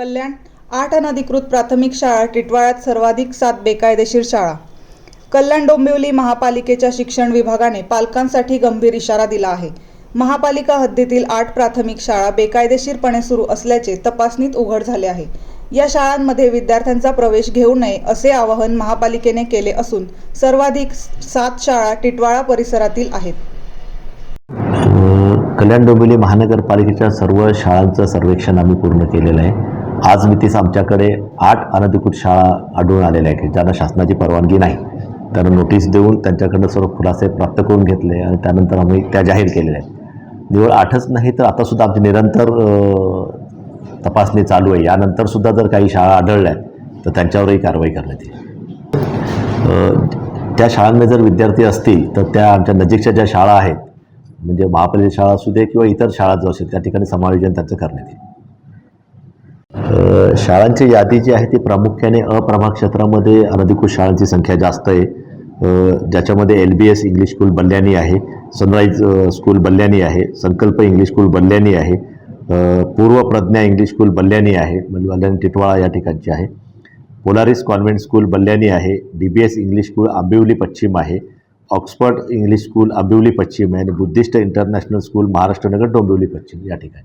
कल्याण आठ अनधिकृत प्राथमिक शाळा टिटवाळ्यात सर्वाधिक सात बेकायदेशीर शाळा. कल्याण डोंबिवली महापालिकेच्या शिक्षण विभागाने पालकांसाठी गंभीर इशारा दिला आहे. महापालिका हद्दीतील आठ प्राथमिक शाळा बेकायदेशीरपणे सुरू असल्याचे तपासणीत उघड झाले आहे. या शाळांमध्ये विद्यार्थ्यांचा प्रवेश घेऊ नये असे आवाहन महापालिकेने केले असून सर्वाधिक सात शाळा टिटवाळा परिसरातील आहेत. कल्याण डोंबिवली महानगरपालिकेच्या सर्व शाळांचं सर्वेक्षण आम्ही पूर्ण केलेलं आहे. आज मितीस आमच्याकडे आठ अनधिकृत शाळा आढळून आलेल्या आहेत ज्यांना शासनाची परवानगी नाही. त्यांना नोटीस देऊन त्यांच्याकडनं सर्व खुलासे प्राप्त करून घेतले आणि त्यानंतर आम्ही त्या जाहीर केलेल्या आहेत. निवड आठच नाही तर आतासुद्धा आमची निरंतर तपासणी चालू आहे. यानंतरसुद्धा जर काही शाळा आढळल्या तर त्यांच्यावरही कारवाई करण्यात येईल. त्या शाळांमध्ये जर विद्यार्थी असतील तर त्या आमच्या नजीकच्या ज्या शाळा आहेत म्हणजे महापालिका शाळा असू दे किंवा इतर शाळा जो असेल त्या ठिकाणी समायोजन त्यांचं करण्यात येईल. शाळांची यादी जी आहे ती प्रामुख्याने अप्रभाग क्षेत्रामध्ये अनधिकृत शाळांची संख्या जास्त आहे. ज्याच्यामध्ये L B S English school Ballyani आहे सनराईज स्कूल बल्ल्याणी आहे संकल्प इंग्लिश स्कूल बल्ल्याणी आहे पूर्व प्रज्ञा इंग्लिश स्कूल बल्ल्याणी आहे म्हणजे बल्ल्याणी टिटवाळा या ठिकाणची आहे. पोलारिस कॉन्व्हेंट स्कूल बल्ल्याणी आहे D B S English school Ambivli पश्चिम आहे ऑक्सफर्ड इंग्लिश स्कूल आंबिवली पश्चिम आहे आणि Buddhist international school Maharashtranagar Dombivli पश्चिम या ठिकाणी.